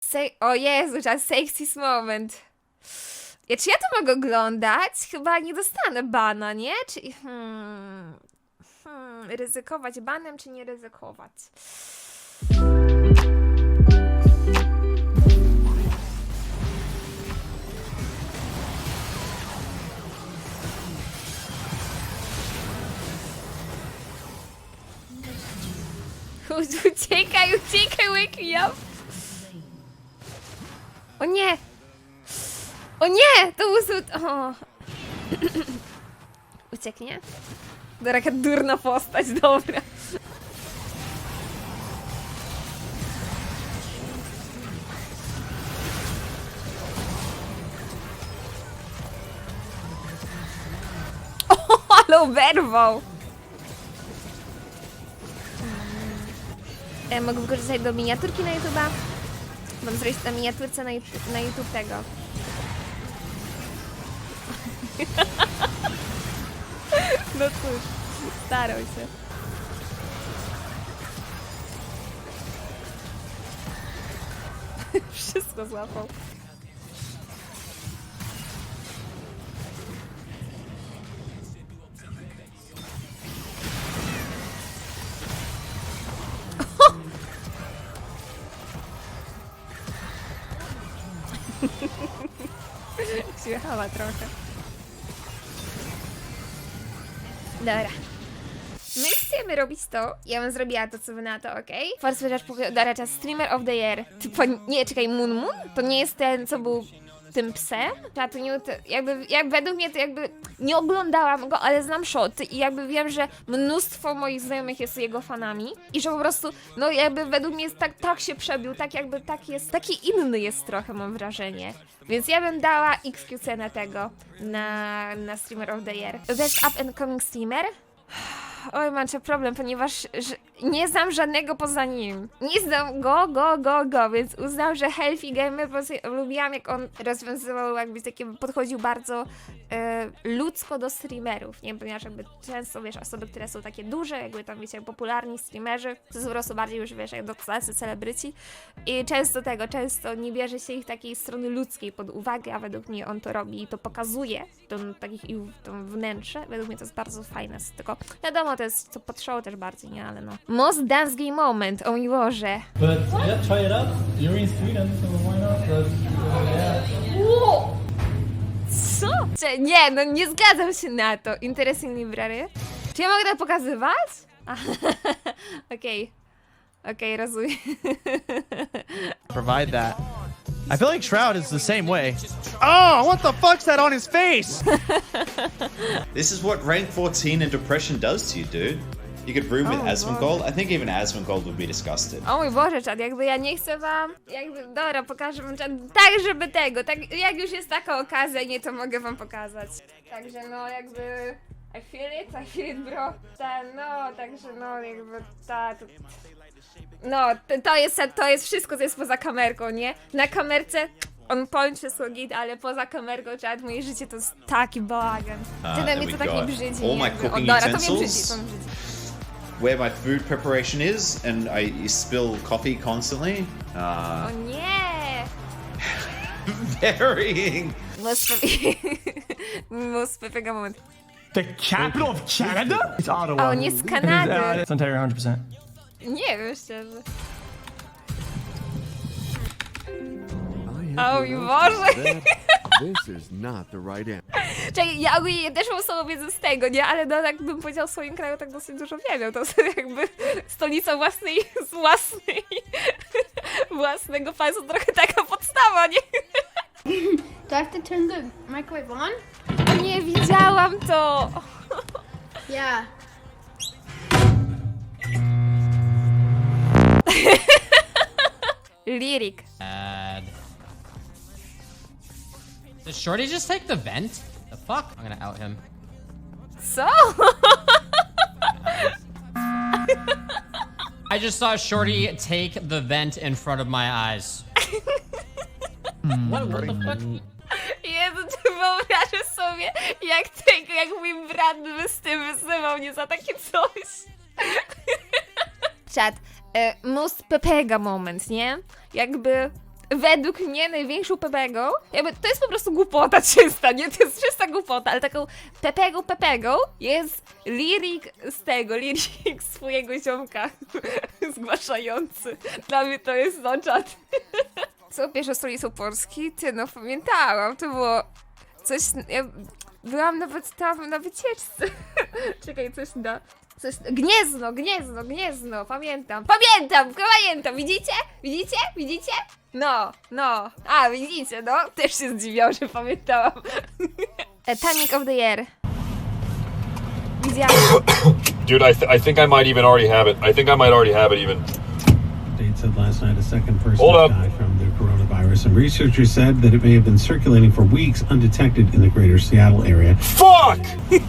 Se- o Jezu, czas sexy moment. Ja, czy ja to mogę oglądać? Chyba nie dostanę bana, nie? Czy... Hmm, hmm, ryzykować banem, czy nie ryzykować? Uciekaj, uciekaj, wake me up! O nie! O nie! To był. O. Ucieknie? Dobra, jaka durna postać, dobra. Ale oberwał! E, mogę wykorzystać do miniaturki na YouTube'a. Mam zrobić na miniaturce na na YouTube tego. No cóż, starał się. Wszystko złapał. Zjechała trochę. Dobra. My chcemy robić to. Ja bym zrobiła to, co wy na to, okej? Wizard powiada czas Streamer of the Year. Typo, nie, czekaj, Moon Moon? To nie jest ten, co był tym psem? To jakby, jak według mnie to jakby nie oglądałam go, ale znam shoty i jakby wiem, że mnóstwo moich znajomych jest jego fanami i że po prostu, no jakby według mnie jest tak, tak się przebił, tak jakby tak jest, taki inny jest trochę mam wrażenie. Więc ja bym dała XQC na tego, na, na Streamer of the Year. Best Up and Coming Streamer? Oj, mam cię problem, ponieważ nie znam żadnego poza nim. Nie znam go, go, go, go, więc uznał, że Healthy Gamer, bo sobie lubiłam jak on rozwiązywał, jakby takie podchodził bardzo e, ludzko do streamerów, nie? Ponieważ jakby często, wiesz, osoby, które są takie duże, jakby tam, wiecie, popularni streamerzy, to są po prostu bardziej już, wiesz, jak do klasy celebryci i często tego, często nie bierze się ich takiej strony ludzkiej pod uwagę, a według mnie on to robi i to pokazuje, tą, takich ich tą wnętrze, według mnie to jest bardzo fajne, tylko wiadomo, to jest co show też bardziej, nie, ale no. Most Dance Game Moment, o mój Boże. But yeah, try it out. You're in Sweden, so why not? But, yeah. Co? Cze- nie, no nie zgadzam się na to. Interesting library. Czy ja mogę to pokazywać? Okej. Okej, rozumiem. provide that. I feel like Shroud is the same way. Oh, what the fuck's that on his face? This is what rank 14 and depression does to you, dude. You could room with Oh, Asmongold. I think even Asmongold would be disgusted. O mój Boże, czad, jakby ja nie chcę wam, jakby, dobra, pokażę wam czad, tak żeby tego, tak, jak już jest taka okazja, nie, to mogę wam pokazać. Także no, jakby, I feel it, I feel it, bro. Ta, no, także no, jakby, ta, to, no, to, jest, to jest wszystko, co jest poza kamerką, nie? Na kamerce on point wszystko git, ale poza kamerką, czad, moje życie to jest taki bałagan. Tyle there mnie to tak nie brzydzi, All nie? my o, cooking dobra, to mnie brzydzi, to mnie brzydzi. Where my food preparation is, and I spill coffee constantly. O Uh, nie! varying. Most most pewnego moment. The capital of Canada? It's Ottawa. O, nie z It is, Kanady. uh, it's Ontario 100%. Nie wiem szczerze. I Oh, have you realized Boże! This is not the right answer. Czekaj, ja ogólnie ja też mam słabą wiedzę z tego, nie? Ale no, jak bym powiedział w swoim kraju, tak dosyć dużo wiem. To jest jakby stolica własnej, z własnej, własnego państwa, trochę taka podstawa, nie? Do I have to turn the microwave on? O nie, widziałam to! Yeah. Lirik. Bad. Did Shorty just take the vent? The fuck? I'm gonna out him. Co? I just saw Shorty take the vent in front of my eyes. What, what the fuck? Jezu, ty wyobrażasz sobie, jak tego, jak mój brat by z tym wyzywał mnie za takie coś. Czad, e, most Pepega moment, nie? Jakby według mnie największą Pepegą, jakby to jest po prostu głupota czysta, nie? To jest czysta głupota, ale taką Pepegą Pepegą jest lirik z tego, lirik swojego ziomka zgłaszający. Dla mnie to jest no czat. Co pierwsze stolicą Polski? Ty, no pamiętałam, to było coś, ja byłam nawet tam na wycieczce. Czekaj, coś da. Coś, gniezno, gniezno, gniezno, pamiętam, pamiętam, pamiętam, widzicie? Widzicie? Widzicie? No, no, a widzicie, no, też się zdziwiał, że pamiętałam. Panic of the Year. Widziałam. Dude, I, th- I think I might even already have it. I think I might already have it even. Date said last night a second person Hold up. died from the coronavirus, and researchers said that it may have been circulating for weeks undetected in the greater Seattle area. Fuck!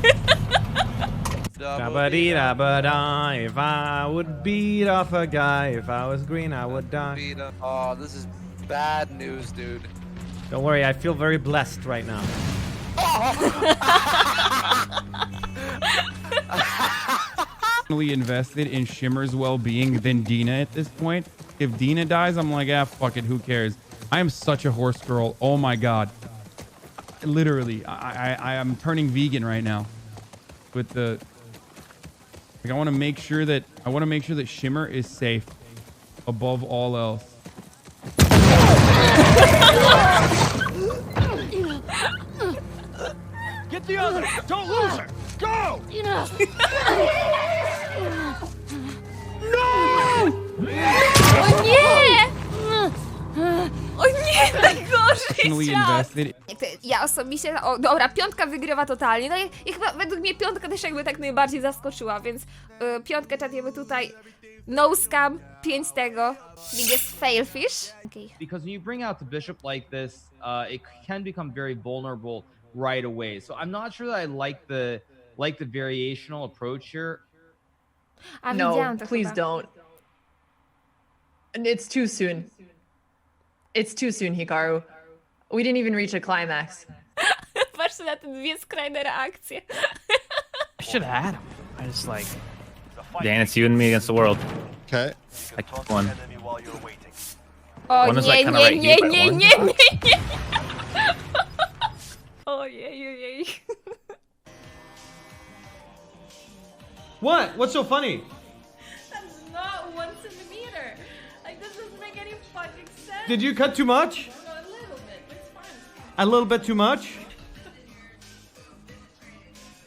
Da-ba-dee-da-ba-da. If I would beat off a guy, if I was green, I would die. Beat up. Oh, this is bad news, dude. Don't worry, I feel very blessed right now. invested in Shimmer's well-being than Dina at this point. If Dina dies, I'm like, ah, fuck it, who cares? I am such a horse girl. Oh my god. Literally, I I, I am turning vegan right now. With the like, I want to make sure that I want to make sure that Shimmer is safe above all else. Get the other! Don't lose her! Go! O nie! Nie, najgorzej świat. invested Jak to, ja osobiście, o dobra, piątka wygrywa totalnie, no i, i chyba według mnie piątka też jakby tak najbardziej zaskoczyła, więc y, piątkę czatiemy tutaj, no scam, 5 tego, biggest fail fish. Okay. because when you bring out the bishop like this, uh, it can become very vulnerable right away. So I'm not sure that I like the like the variational approach here. A No, to please chyba. don't. And It's too soon. It's too soon, Hikaru. We didn't even reach a climax. Patrzcie na te dwie skrajne reakcje. I should have had him. I just like. Dan, it's you and me against the world. Okay. I took one. O One is, nie, like, kinda nie, right nie, here, but nie, one- nie, nie, nie. Ojej, ojej. What? What's so funny? Did you cut too much? No, a little bit, but it's fine. A little bit too much?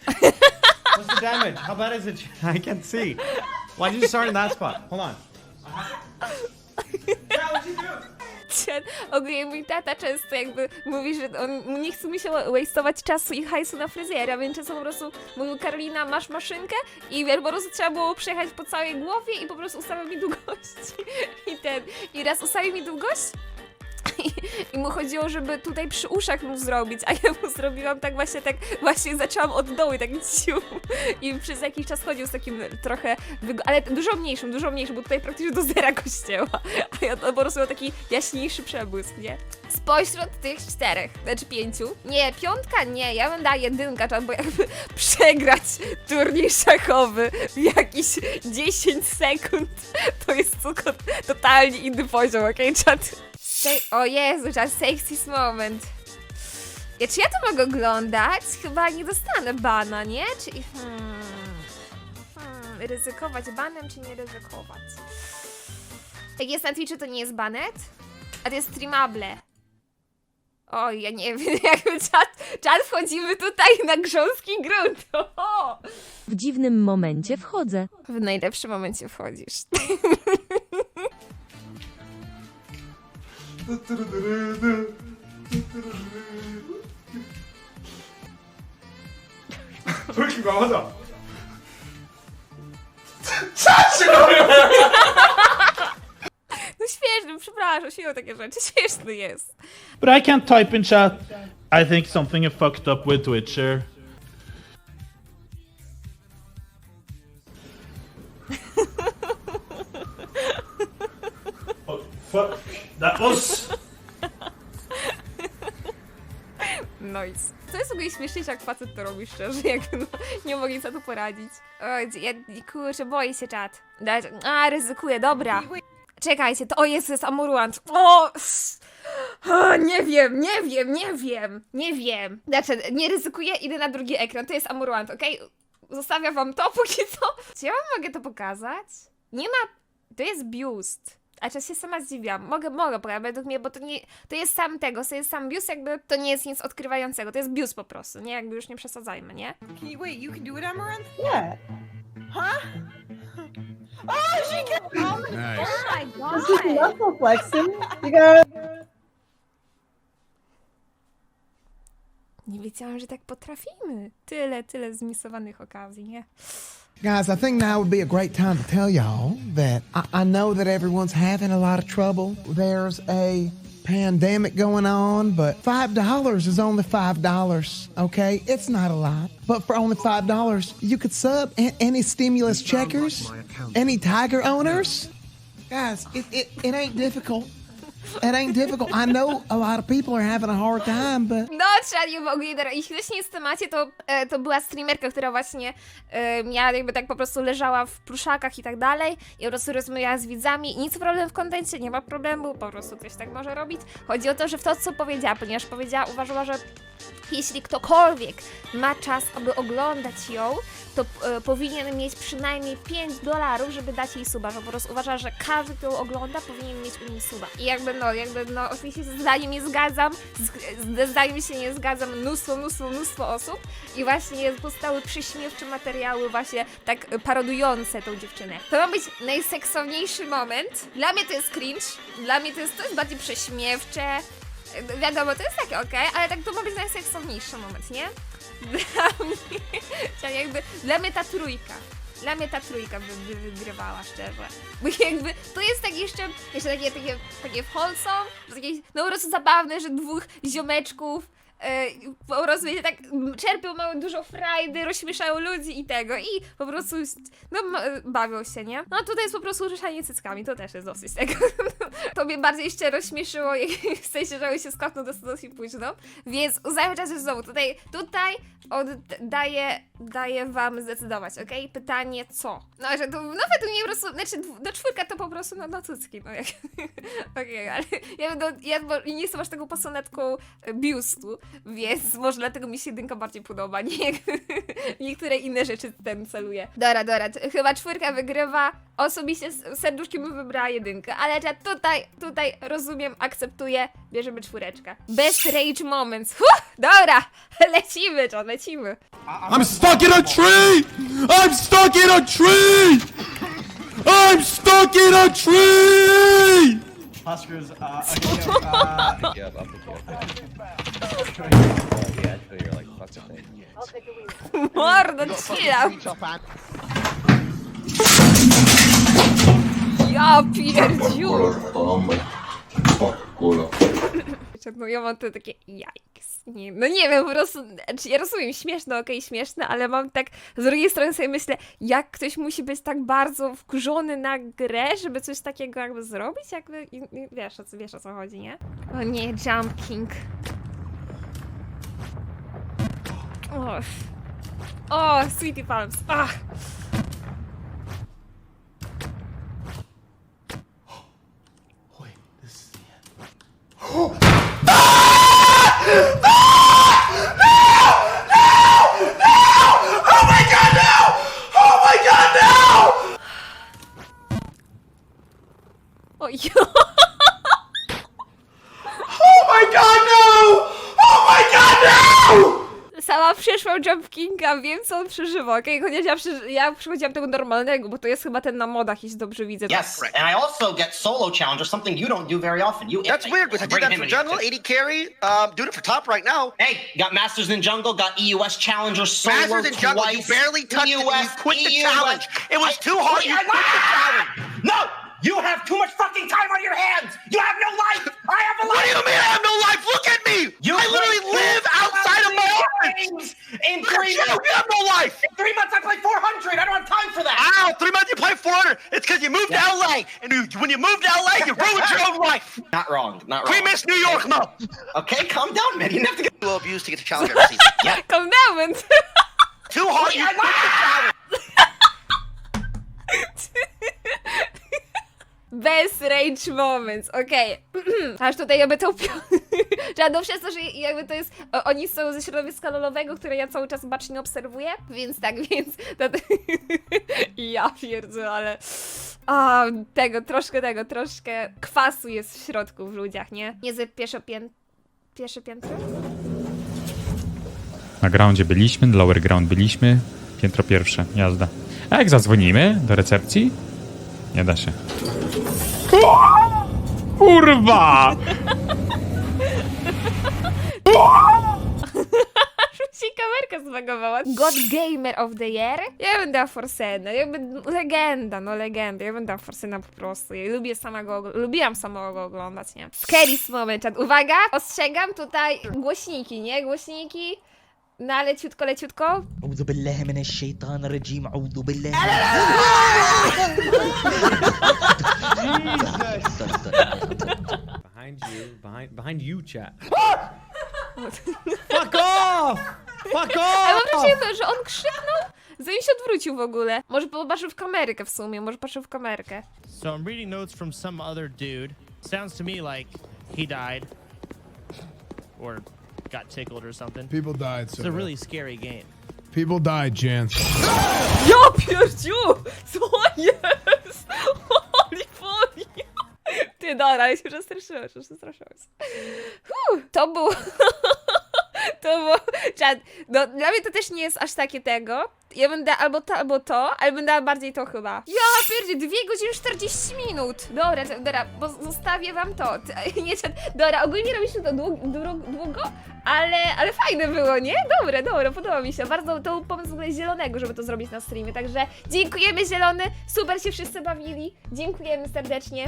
What's the damage? How bad is it? I can't see. Why did you start in that spot? Hold on. 10. Ogólnie mój tata często jakby mówi, że on nie chce mi się wasteować czasu i hajsu na fryzjera, więc czasem po prostu mówił Karolina, masz maszynkę i po prostu trzeba było przejechać po całej głowie i po prostu ustawił mi długości. I ten, i raz ustawił mi długość, i, mu chodziło, żeby tutaj przy uszach mu zrobić, a ja mu zrobiłam tak właśnie, tak właśnie zaczęłam od dołu tak ciu. I przez jakiś czas chodził z takim trochę, ale dużo mniejszym, dużo mniejszym, bo tutaj praktycznie do zera gościła. A ja to po prostu miał taki jaśniejszy przebłysk, nie? Spośród tych czterech, znaczy pięciu, nie, piątka nie, ja bym dała jedynkę, to bo jakby przegrać turniej szachowy w jakieś 10 sekund, to jest tylko totalnie inny poziom, okej, czat? O Jezu, czas sexy moment. Ja, czy ja to mogę oglądać? Chyba nie dostanę bana, nie? Czy... Hmm, hmm, ryzykować banem, czy nie ryzykować? Jak jest na Twitchu, to nie jest banet? A to jest streamable. Oj, ja nie wiem, jakby czat, czat wchodzimy tutaj na grząski grunt. W dziwnym momencie wchodzę. W najlepszym momencie wchodzisz. No śmieszny, przepraszam, się takie rzeczy, śmieszny jest. But I can't type in chat. I think something is fucked up with Twitcher. Fuck. That was. Nice. To jest w ogóle śmieszniejsze, jak facet to robi szczerze, jakby no, nie mogli sobie tu poradzić. Oj, ja, kurczę, boję się czat. Dać, a, ryzykuję, dobra. czekajcie, to o jest, jest Amuruant. O! o, Nie wiem, nie wiem, nie wiem, nie wiem. Znaczy, nie ryzykuję, idę na drugi ekran, to jest Amuruant, okej? Zostawiam wam to póki co. Czy ja wam mogę to pokazać? Nie ma... To jest biust. A czas się sama zdziwiłam. Mogę, mogę pokazać według mnie, bo to nie... To jest sam tego, to jest sam biust, jakby to nie jest nic odkrywającego. To jest biust po prostu, nie? Jakby już nie przesadzajmy, nie? Can you wait? You can do it, Amaranth? Yeah. Huh? Oh, she can. Oh my, Nice. oh my This is god. muscle flexing. You got Nie wiedziałam, że tak potrafimy. Tyle, tyle zmisowanych okazji, nie? Guys, I think now would be a great time to tell y'all that I, I know that everyone's having a lot of trouble. There's a pandemic going on, but $5 is only $5, okay? It's not a lot. But for only $5, you could sub a- any stimulus checkers, any Tiger owners. Guys, it, it, it ain't difficult. It ain't difficult. I know a lot of people are having a hard time, but No, nie mogli. Jeśli ktoś nie temacie, to, e, to była streamerka, która właśnie e, miała jakby tak po prostu leżała w pluszakach i tak dalej i po prostu rozmawiała z widzami. Nic problem w kontencie, nie ma problemu, po prostu ktoś tak może robić. Chodzi o to, że w to, co powiedziała, ponieważ powiedziała, uważała, że jeśli ktokolwiek ma czas, aby oglądać ją, to e, powinien mieć przynajmniej 5 dolarów, żeby dać jej suba, że po prostu uważa, że każdy, kto ją ogląda, powinien mieć u niej suba. I jakby no, jakby no, oczywiście z zdaniem nie zgadzam, z, ze zdaniem się nie zgadzam mnóstwo, mnóstwo, mnóstwo osób i właśnie powstały prześmiewcze materiały właśnie tak parodujące tą dziewczynę. To ma być najseksowniejszy moment. Dla mnie to jest cringe, dla mnie to jest, to jest bardziej prześmiewcze, Wiadomo, to jest takie okej, ale tak to ma być najseksowniejszy moment, nie? Dla mnie, jakby, dla mnie ta trójka. Dla mnie ta trójka by, by wygrywała, szczerze. Bo jakby, to jest tak jeszcze, jeszcze takie, takie, takie wholesome, takie, no po prostu zabawne, że dwóch ziomeczków po prostu wiecie, tak czerpią mało dużo frajdy, rozśmieszają ludzi i tego i po prostu no bawią się, nie? No tutaj jest po prostu ruszanie cyckami, to też jest dosyć tego. to bardziej jeszcze rozśmieszyło, w sensie, że on się skapnął dosyć, późno, więc cały czas już znowu tutaj, tutaj oddaję daję wam zdecydować, okej? Pytanie co? No, że to nawet u mnie po prostu, znaczy do czwórka to po prostu no, no cycki, no jak, okej, ale ja, no, ja nie jestem aż taką e, biustu, więc może dlatego mi się jedynka bardziej podoba, nie niektóre inne rzeczy ten celuje. Dobra, dobra, to chyba czwórka wygrywa, osobiście z serduszkiem bym wybrała jedynkę, ale ja tutaj, tutaj rozumiem, akceptuję, bierzemy czwóreczkę. Best rage moments, huh, dobra, lecimy, John, lecimy. I'm stuck in a tree! I'm stuck in a tree! I'm stuck in a tree! Oscar's, uh, uh, uh, Yeah, I'll pick you up. Yeah, I feel you're like, fuck the thing. Mordo, chilla. Ja No ja mam to takie jajks. Nie, no nie wiem, po prostu, znaczy ja rozumiem, śmieszne, okej, śmieszne, ale mam tak, z drugiej strony sobie myślę, jak ktoś musi być tak bardzo wkurzony na grę, żeby coś takiego jakby zrobić, jakby, i, i wiesz, o co, wiesz o co chodzi, nie? O nie, Jump King. O, o Sweetie Palms, ach. Oh my god, no! Oh my god, no! O ja. Oh my god, no! Oh my god, no! Sama przeszłam Jump Kinga, wiem co on przeżywa, okej? Chociaż ja, przeży- ja przychodziłam tego normalnego, bo to jest chyba ten na modach, jeśli dobrze widzę. Yes, and I also get solo challenger, something you don't do very often. You That's weird because I did that for jungle, here, too. 80 carry. Um, doing it for top right now. Hey, got masters in jungle, got EUS challenger solo Masters in jungle, you barely touched it and you EUS, quit the EUS. challenge. It was too hard, you Wait, quit the challenge. No, you have too much fucking time on your hands. You have no life. I have a life. What do you mean I have no life? Look at me. You I literally live outside of my you, months. you have no life. In three months, I play 400. I don't have time for that. Ow, three months you play 400. It's because you moved to LA. And you, when you moved to LA, you ruined your own life. Not wrong. Not wrong. We miss New York, Mo. Okay, calm down, man. You didn't have to get A little abused to get the challenge every season. Yeah. Calm down, man. Too hard, you quit the challenge. Bez rage moments, okej. Aż tutaj jakby to upią... Żadną przez to, że jakby to jest... Oni są ze środowiska lolowego, które ja cały czas bacznie obserwuję, więc tak, więc... To... ja pierdzę, ale... A, tego, troszkę tego, troszkę kwasu jest w środku w ludziach, nie? Nie ze pierwsze pię... Pierwsze piętro? Na groundzie byliśmy, lower ground byliśmy. Piętro pierwsze, jazda. A jak zadzwonimy do recepcji? Nie da się. Kurwa! Kamerka zbagowała. God Gamer of the Year? Ja bym dała Forsena, ja bym... Legenda, no legenda, ja bym dała Forsena po prostu. Ja lubię samego, lubiłam samego go oglądać, nie? Scary moment. Uwaga, ostrzegam tutaj głośniki, nie? Głośniki. No ale leciutko, leciutko. أعوذ بالله من الشيطان الرجيم أعوذ بالله Behind you, behind behind you, chat. Fuck off! Fuck off! Ale mam wrażenie, że on krzyknął, zanim się odwrócił w ogóle. Może popatrzył w kamerkę w sumie, może patrzył w kamerkę. So I'm reading notes from some other dude. Sounds to me like he died. Or got tickled or something. People died, It's a really scary game. People died, Chance. Ja pierdziu! Co jest? Holy fuck! Ty, dobra, ale się przestraszyłeś, już przestraszyłeś. Huh, to było... To było... Czad, no, dla mnie to też nie jest aż takie tego. Ja będę albo to, albo to, ale będę bardziej to chyba. Ja pierdzie, 2 godziny 40 minut. Dobra, dobra, bo zostawię wam to. Nie, czad, dobra, ogólnie robiliśmy to dług, dług, długo, ale, ale fajne było, nie? Dobre, dobre, podoba mi się. Bardzo to był pomysł w ogóle zielonego, żeby to zrobić na streamie. Także dziękujemy zielony, super się wszyscy bawili. Dziękujemy serdecznie.